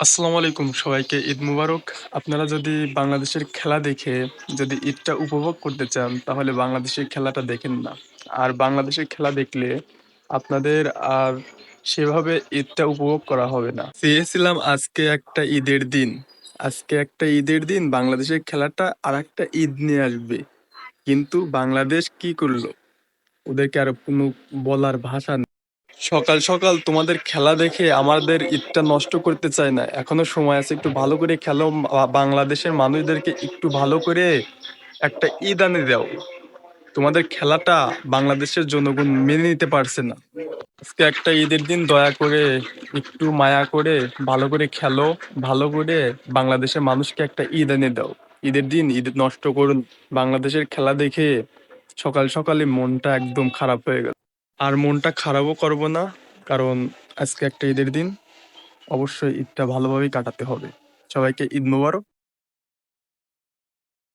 আসসালামু আলাইকুম সবাইকে, ঈদ মুবারক। আপনারা যদি বাংলাদেশের খেলা দেখে যদি ঈদটা উপভোগ করতে চান, তাহলে বাংলাদেশের খেলাটা দেখেন না। আর বাংলাদেশের খেলা দেখলে আপনাদের আর সেভাবে ঈদটা উপভোগ করা হবে না। চেয়েছিলাম আজকে একটা ঈদের দিন। আজকে একটা ঈদের দিন, বাংলাদেশের খেলাটা আর একটা ঈদ নিয়ে আসবে। কিন্তু বাংলাদেশ কি করল? ওদেরকে আর কোনো বলার ভাষা সকাল সকাল তোমাদের খেলা দেখে আমাদের ঈদটা নষ্ট করতে চাই না। এখনও সময় আছে একটু ভালো করে খেলো বাংলাদেশের মানুষদেরকে একটু ভালো করে একটা ঈদ আনে দাও। তোমাদের খেলাটা বাংলাদেশের জনগণ মেনে নিতে পারছে না। আজকে একটা ঈদের দিন দয়া করে একটু মায়া করে ভালো করে খেলো, ভালো করে বাংলাদেশের মানুষকে একটা ঈদ এনে দাও। ঈদের দিন ঈদ নষ্ট করুন। বাংলাদেশের খেলা দেখে সকাল সকালে মনটা একদম খারাপ হয়ে গেল। আর মনটা খারাপও করব না, কারণ আজকে একটা ঈদের দিন। অবশ্যই ঈদটা ভালোভাবেই কাটাতে হবে। সবাইকে ঈদ মোবারক।